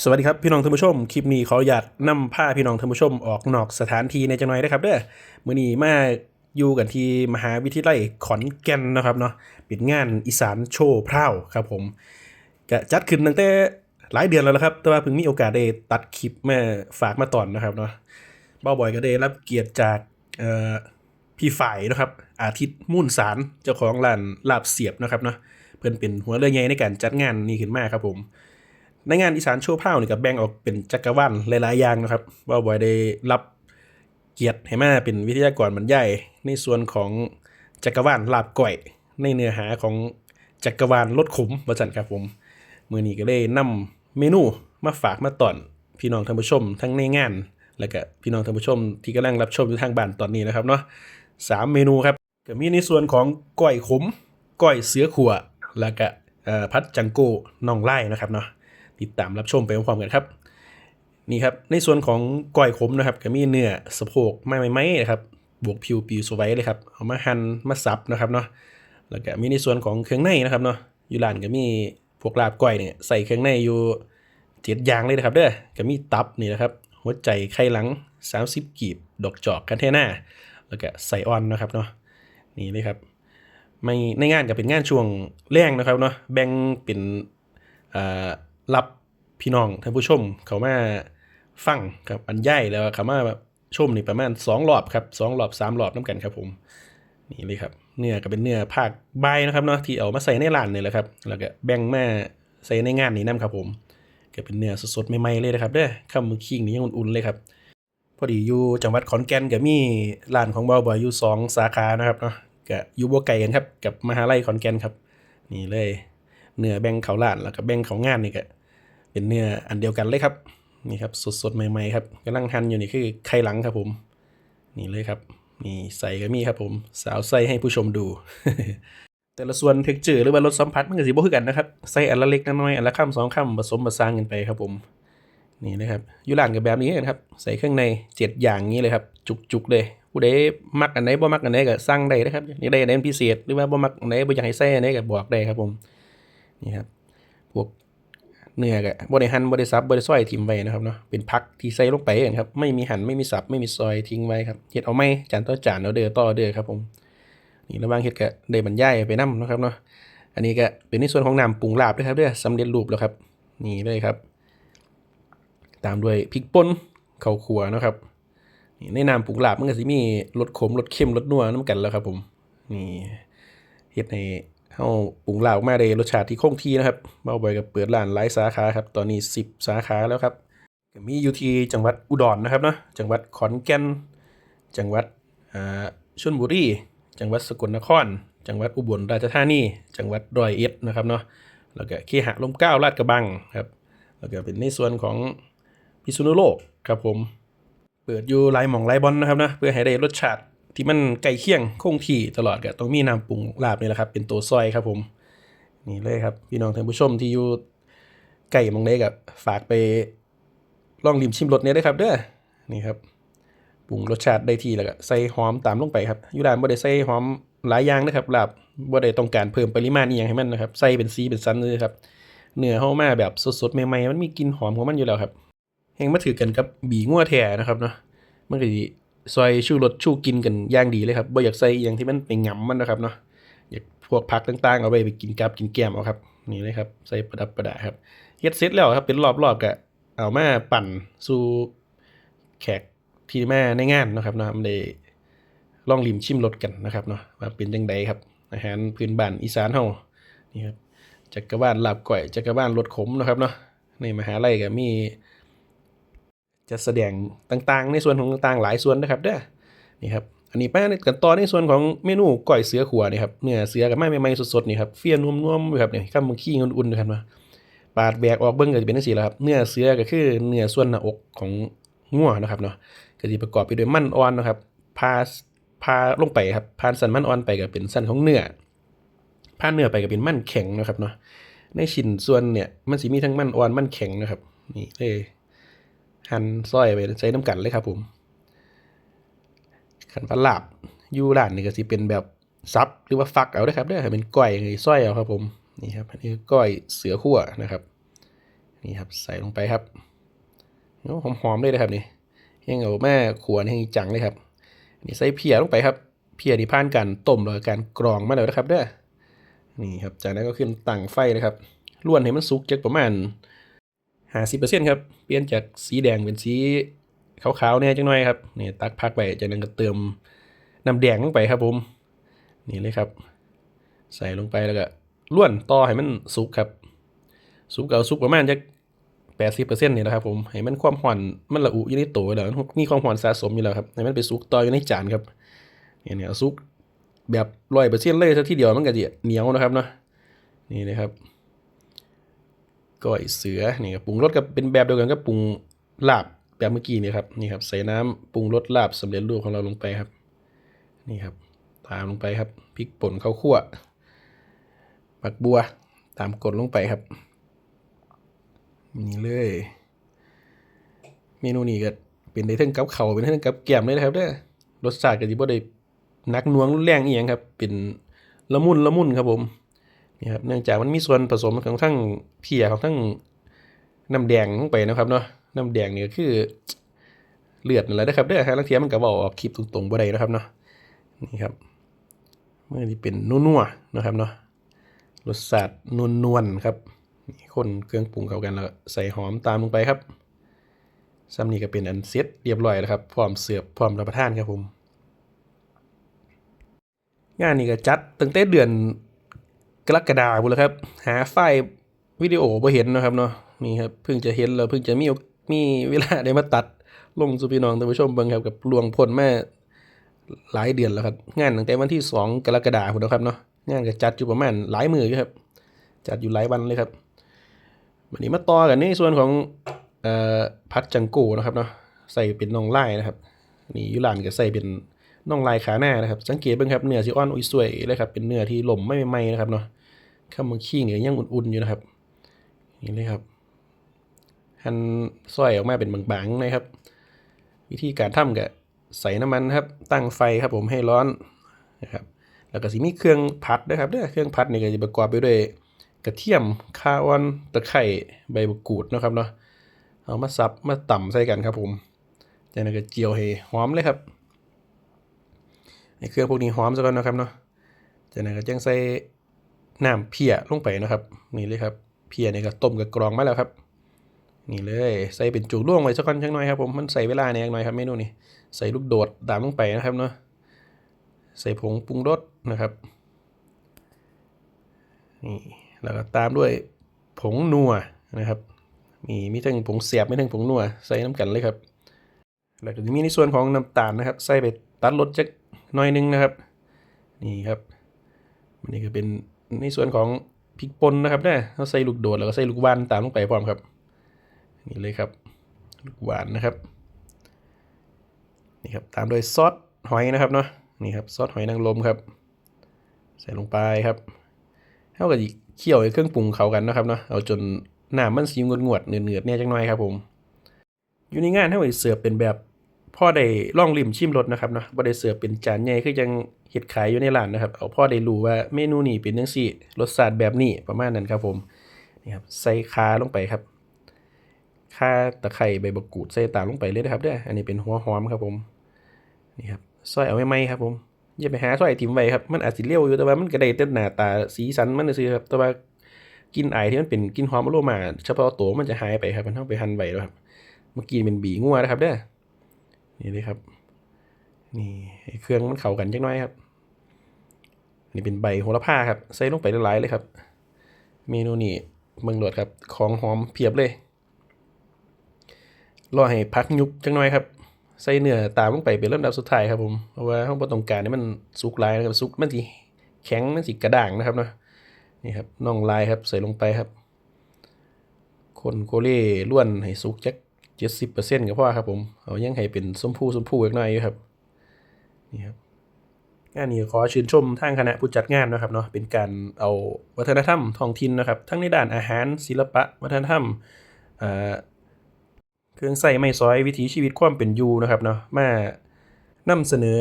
สวัสดีครับพี่น้องท่านผู้ชม คลิปนี้ขออนุญาตนำผ้าพี่น้องท่านผู้ชมออกนอกสถานที่ในจังหน่อยนะครับเด้อมื้อนี้มาอยู่กันที่มหาวิทยาลัยขอนแก่นนะครับเนาะป็นงานอีสานโชว์พราวครับผมก็จัดขึ้นตั้งแต่หลายเดือนแล้วนะครับ แต่ว่าเพิ่งมีโอกาสได้ตัดคลิปมาฝากมาตอนนะครับเนาะเบ้าบอยก็ได้รับเกียรติจากพี่ฝ่ายนะครับ อาทิตย์มุ่นสารเจ้าของร้านลาบเสียบนะครับเนาะเพิ่อนเป็นหัวเรือใหญ่ในการจัดงานนี้ขึ้นมาครับผม ในงานอีสานโชว์พราวนี่ก็แบ่งออกเป็นจักรวาลหลายๆอย่างนะครับว่าบอยได้รับเกียรติให้มาเป็นวิทยากรบรรยายในส่วนของจักรวาลลาบก่อยในเนื้อหาของจักรวาลรสขมว่าจันครับผมมือนี้ก็เลยนำเมนูมาฝากมาตอนพี่น้องท่านผู้ชมทั้งในงาน แล้วก็พี่น้องท่านผู้ชมที่กำลังรับชมอยู่ทางบ้านตอนนี้นะครับเนาะสามเมนูครับก็มีในส่วนของก้อยขมก้อยเสือขัวแล้วก็เอ่อพัดจังโก้น่องไล่นะครับเนาะ ติดตามรับชมไปพร้อมๆกันครับนี่ครับในส่วนของก้อยขมนะครับก็มีเนื้อสะโพกไม่ไม่ไม่นะครับบวกผิวปิวสไว้เลยครับเอามาหั่นมาสับนะครับเนาะแล้วก็มีในส่วนของเครื่องในนะครับเนาะอยู่ร้านก็มีพวกลาบก้อยเนี่ยใส่เครื่องในอยู่เจ็ดอย่างเลยนะครับเด้อก็มีตับนี่นะครับหัวใจไข่หลัง 30 กีบ ดอกจอกคันเทน่าแล้วก็ใส่ออนนะครับเนาะนี่เลยครับไม่ในงานก็เป็นงานช่วงแรงนะครับเนาะแบ่งเป็นอ่ารับ พี่น้องท่านผู้ชมเขามาฟังครับอันใหญ่แล้วเขามาแบบชมนี่ประมาณ2รอบครับสองรอบ3รอบน้ำกันครับผมนี่เลยครับเนื้อก็เป็นเนื้อภาคใบนะครับเนาะที่เอามาใส่ในร้านนี่แหละครับแล้วก็แบ่งมาใส่ในงานนี้นํครับผมก็เป็นเนื้อสดๆใหม่ๆเลยนะครับเด้อข้าวมือคิงนี่ยังอุ่นๆเลยครับพอดีอยู่จังหวัดขอนแก่นก็มีร้านของเบาบอยอยู่สองสาขานะครับเนาะก็อยู่บ่ไกลกันครับกับมหาลัยขอนแก่นครับ นี่เลยเนื้อแบ่งเขาร้านแล้วก็แบ่งเขางานนี่ก็ เป็นเนื้ออันเดียวกันเลยครับ นี่ครับสดๆ ใหม่ๆครับกำลังหั่นอยู่นี่คือไข่หลังครับผม นี่เลยครับ นี่ใส่ก็มีครับผม สาวใส่ให้ผู้ชมดู แต่ละส่วนเท็กเจอร์หรือว่ารสสัมผัสมันก็สิบ่คือกันนะครับ ใส่อันละเล็กน้อยอันละคำสองคำผสมผสานกันไปครับผม นี่นะครับอยู่ร้านกับแบบนี้นะครับ ใส่เครื่องในเจ็ดอย่างนี้เลยครับ จุกๆเลยผู้ใดมักอันไหนบ่มักอันไหนก็สั่งได้นะครับนี่ได้อันไหนเป็นพิเศษหรือว่าบ่มักอันไหนบ่อยากให้ใส่อันไหนก็บอกได้ครับผมนี่ครับพวก เนื้อก็บ่ได้หั่นบ่ได้สับบ่ได้ซอยทิ้งไว้นะครับเนาะเป็นผักที่ใส่ลงไปเองครับไม่มีหั่นไม่มีสับไม่มีซอยทิ้งไว้ครับเฮ็ดเอาไม่จานต่อจานเอาเด้อต่อเด้อครับผมนี่ระว่างเฮ็ดก็ได้บรรยายไปนํนะครับเนาะอันนี้ก็เป็นในส่วนของน้ำปรุงลาบด้วยครับเด้อสำเร็จรูปแล้วครับ นี่เลยครับ ตามด้วยพริกป่นข้าวคั่วนะครับนี่ในน้ำปรุงลาบมันก็สิมีรสขมรสเค็มรสนัวน้ำกันแล้วครับผมนี่เฮ็ดให้ เฮาปรุงลาออกมาได้รสชาติที่คงที่นะครับเบาบ่อยกับเปิดร้านหลายสาขาครับ ตอนนี้ 10 สาขาแล้วครับก็มีอยู่ที่จังหวัดอุดรนะครับเนาะจังหวัดขอนแก่น จังหวัดอ่าชลบุรี จังหวัดสกลนคร จังหวัดอุบลราชธานี จังหวัดร้อยเอ็ดนะครับเนาะ แล้วก็เคหะลมเก้าลาดกระบังครับ แล้วก็เป็นในส่วนของพิษณุโลกครับผม เปิดอยู่หลายหม่องหลายบอลนะครับนะเพื่อให้ได้รสชาติ ที่มันใกล้เคียงคงที่ตลอดก็ต้องมีน้ำปรุงลาบนี่แหละครับ เป็นตัวซอยครับผม นี่เลยครับ พี่น้องท่านผู้ชมที่อยู่ใกล้หมองเล็กกับฝากไปลองริมชิมรสเนี่ยได้ครับเด้อนี่ครับปรุงรสชาติได้ที่แล้วก็ใส่หอมตามลงไปครับอยูร้านบ่ได้ใส่หอมหลายอย่างนะครับลาบบ่ได้ต้องการเพิ่มปริมาณอีหยังให้มันนะครับใส่เป็นสีเป็นสันเลยครับเนื้อเฮามาแบบสดๆใหม่ๆมันมีกลิ่นหอมของมันอยู่แล้วครับแห่งมาถือกันกับบีงัวแท้นะครับเนาะมันก็สิ ซอยชูรสชูกินกันย่างดีเลยครับบ่อยากใส่อย่างที่มันไปหงำมันนะครับเนาะอยากพวกผักต่างๆ เอาไปไปกินกับกินแกมเอาครับนี่เลยครับใส่ประดับประดาครับเฮ็ดเสร็จแล้วครับเป็นรอบๆก็เอามาปั่นสู่แขกที่แมาในงานนะครับเนาะมันได้ล่องลิมชิมรสกันนะครับเนาะว่าเป็นจังไดครับ อาหารพื้นบ้านอีสานเฮานี่ครับจักรวาลลาบก้อยจักรวาลรสขมนะครับเนาะในมหาลัยก็มี จะแสดงต่างๆ ในส่วนของต่างๆ หลายส่วนนะครับเด้อนี่ครับอันนี้ไปกันต่อในส่วนของเมนูก้อยเสือขัวนี่ครับเนื้อเสือกับไม้ใหม่ๆสดๆนี่ครับเฟี้ยนุ่มๆครับเนี่ยข้ามมือขี้อุ่นๆนะครับมาปาดแบกออกเบิ้งก็จะเป็นจังซี่แหละครับเนื้อเสือก็คือเนื้อส่วนหน้าอกของงัวนะครับเนาะก็จะประกอบไปด้วยมันอ่อนนะครับพาพาลงไปครับพานสันมันอ่อนไปก็เป็นสันของเนื้อพาเนื้อไปก็เป็นมันแข็งนะครับเนาะในชิ้นส่วนเนี่ยมันสิมีทั้งมันอ่อนมันแข็งนะครับนี่เลย หันซอยไปใส่น้ำกันเลยครับผมขันพันลาบยูร้านนี่ก็สิเป็นแบบซับหรือว่าฟักเอาได้ครับเด้อให้เป็นก้อยเลยซอยเอาครับผมนี่ครับอันนี้ก้อยเสือขั้วนะครับนี่ครับใส่ลงไปครับโอ้หอมๆเลยนะครับนี่ยังเอาแม่ขวนให้จังเลยครับนี่ใส่เพียลงไปครับเพียที่ผ่านการต้มแล้วการกรองมาแล้วนะครับเด้อนี่ครับจากนั้นก็ขึ้นตั้งไฟเลยครับล้วนให้มันสุกจากประมาณ ห้าสิบเปอร์เซ็นต์ครับ เปลี่ยนจากสีแดงเป็นสีขาวๆแน่จังหน่อยครับนี่ตักพักไปจากนั้นก็เติมน้ำแดงลงไปครับผม นี่เลยครับ ใส่ลงไปแล้วก็ล้วนต่อให้มันสุกครับ สุกเอาสุกประมาณจะแปดสิบเปอร์เซ็นต์นี่แหละครับผม ให้มันความหวานมันละอุอยู่ในตัวแล้วมีความหวานสะสมอยู่แล้วครับ ให้มันไปสุกต่ออยู่ในจานครับ เนี่ยเนี่ยสุกแบบร้อยเปอร์เซ็นต์เลยซะทีเดียวมันก็จะเหนียวนะครับเนาะ นี่นะครับ ก้อยเสือนี่ครับปรุงรสกับเป็นแบบเดียวกันกับปรุงลาบแบบเมื่อกี้นี่ครับนี่ครับใส่น้ำปรุงรสลาบสำเร็จรูปของเราลงไปครับ นี่ครับ ตามลงไปครับพริกป่นข้าวคั่วผักบัวตามกดลงไปครับ นี่เลย เมนูนี้ก็เป็นได้ทั้งกับเขาวเป็นทั้งกับแก้มเลยนะครับเด้อรสชาติก็สิบ่ได้นักนวงรุนแรงอีหยังครับ เป็นละมุนละมุนครับผม นี่ครับเนื่องจากมันมีส่วนผสมของทั้งเพียของทั้งน้ำแดงลงไปนะครับเนาะน้ำแดงนี่ก็คือเลือดนั่นแหละนะครับเด้อฮะลังเทียมันก็บอกออกคลิปตรงๆบ่ได้นะครับเนาะนี่ครับเมื่อนี้เป็นนัวๆนะครับเนาะรสชาตินวลๆครับคนเครื่องปรุงเข้ากันแล้วใส่หอมตามลงไปครับซ้ำนี้ก็เป็นอันเซ็ตเรียบร้อยแล้วครับพร้อมเสิร์ฟพร้อมรับประทานครับผม งานนี้ก็จัดตั้งแต่เดือน กรกฎาคมแล้วครับ หาไฟล์วิดีโอบ่เห็นนะครับเนาะนี่ครับเพิ่งจะเห็นแล้วเพิ่งจะมีมีเวลาได้มาตัดลงสู่พี่น้องท่านผู้ชมเบิ่งครับกับลวงพลแม่หลายเดือนแล้วครับ งานตั้งแต่วันที่ 2 กรกฎาคมนะครับเนาะงานก็จัดอยู่ประมาณหลายมืออยู่ครับ จัดอยู่หลายวันเลยครับวันนี้มาต่อกันในส่วนของเอ่อพัดจังโก้นะครับเนาะใส่เป็นน่องลายนะครับ นี่ยุลานก็ใส่เป็น น่องลายขาหน้านะครับ สังเกตเบิ่งครับเนื้อสิอ่อนอุ้ยสวยเลยครับเป็นเนื้อที่หล่มไม่ไหม้นะครับเนาะข้าวมันขี้เหนียวยังอุ่นๆอยู่นะครับนี่เลยครับหั่นซอยออกมาเป็นบางๆนะครับ วิธีการทำก็ใส่น้ำมันครับ ตั้งไฟครับผมให้ร้อนนะครับแล้วก็สิมีเครื่องผัดด้วยครับเด้อเครื่องผัดนี่ก็จะประกอบไปด้วยกระเทียมข่าอ่อนตะไคร้ใบมะกรูดนะครับเนาะเอามาสับมาต่ำใส่กันครับผมจากนั้นก็เจียวให้หอมเลยครับ ไอ้เครื่องพวกนี้หอมซะก่อนนะครับเนาะจากนั้นก็จังใส่น้ำเพียลงไปนะครับ นี่เลยครับเพียนี่ก็ต้มกับกรองมาแล้วครับ นี่เลยใส่เป็นจุกล่วงไว้สักก่อนจังหน่อยครับผมมันใส่เวลาเนี่ยหน่อยครับเมนูนี้ใส่ลูกโดดตามลงไปนะครับเนาะใส่ผงปรุงรสนะครับนี่แล้วก็ตามด้วยผงนัวนะครับ มีมีทั้งผงเสียบมีทั้งผงนัวใส่น้ำกันเลยครับ แล้วก็จะมีในส่วนของน้ำตาลนะครับ ใส่ไปตัดรสจัก น่อยหนึงนะครับนี่ครับอันนี้ก็เป็นในส่วนของพริกป่นนะครับเนี่ยเราใส่ลูกโดดแล้วก็ใส่ลูกหวานตามลงไปพร้อมครับ นี่เลยครับ ลูกหวานนะครับนี่ครับตามด้วยซอสหอยนะครับเนาะนี่ครับซอสหอยนางรมครับ ใส่ลงไปครับเท่ากับเคี่ยวเครื่องปรุงเขากันนะครับเนาะเอาจนหน้ำมันสีงวดงวดๆเนือดเนี่ยจังหน่อยครับผม อยู่ในงานเท่ากับเสิร์ฟเป็นแบบ พ่อได้ล่องริมชิมรสนะครับเนาะบ่ได้เสิร์ฟเป็นจานใหญ่คือยังเฮ็ดขายอยู่ในร้านนะครับ เอาพ่อได้รู้ว่าเมนูนี้เป็นจังซี่รสชาติแบบนี้ประมาณนั้นครับผมนี่ครับใส่คาลงไปครับขาตะไคร้ใบมะกรูดใส่ตามลงไปเลยนะครับเด้ออันนี้เป็นหัวหอมครับผมนี่ครับซอยเอาไม่ไหมครับผมอย่าไปหาซอยทิมไว้ครับมันอาจสิเลี้ยวอยู่แต่ว่ามันก็ได้แต่หน้าตาสีสันมันซื่อครับแต่ว่ากินไอายที่มันเป็นกินหอมอโรมาเฉพาะตัวมันจะหายไปครับมันต้องไปหั่นไว้แล้วครับเมื่อกี้เป็นบีงัวนะครับเด้อ นี่เลยครับ นี่เครื่องมันเข้ากันจังน้อยครับนี่เป็นใบโหระพาครับ ใส่ลงไปหลายๆเลยครับ เมนูนี้เมืองหลดครับ ของหอมเพียบเลย รอให้พักยุบจังน้อยครับ ใส่เนื้อตามลงไปเป็นลำดับสุดท้ายครับผมเพราะว่าห้องประตรงการนี่มันสุกลายนะครับสุกมันสิแข็งมันสิกระด้างนะครับเนาะนี่ครับน่องลายครับใส่ลงไปครับ คนโกเล่ล้วนให้สุกจัก เจ็ดสิบเปอร์เซ็นต์ก็พอครับผม เอายังให้เป็นส้มผู้ส้มผู้อีกหน่อยอยู่ครับ นี่ครับงานนี้ขอชื่นชมทางคณะผู้จัดงานนะครับเนาะ เป็นการเอาวัฒนธรรมท้องถิ่นนะครับ ทั้งในด้านอาหาร ศิลปะ วัฒนธรรมเครื่องใส่ไม้ซอยวิถีชีวิตความเป็นอยู่นะครับเนาะ มานำเสนอ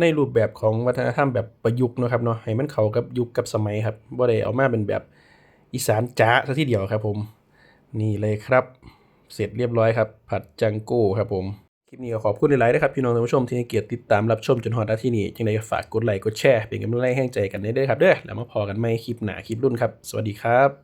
ในรูปแบบของวัฒนธรรมแบบประยุกต์นะครับเนาะ ให้มันเข้ากับยุคกับสมัยครับบ่ได้เอามาเป็นแบบอีสานจ๋าซะทีเดียวครับผม นี่เลยครับ เสร็จเรียบร้อยครับ ผัดจังโก้ครับผมคลิปนี้ก็ขอบคุณหลายๆนะครับพี่น้องท่านผู้ชมที่ให้เกียรติติดตามรับชมจนฮอดนาที่นี่จังไดก็ฝากกดไลค์กดแชร์เป็นกำลังใจให้ใจกันได้เด้อครับเด้อแล้วมาพอกันไหม่คลิปหนาคลิปรุ่นครับ สวัสดีครับ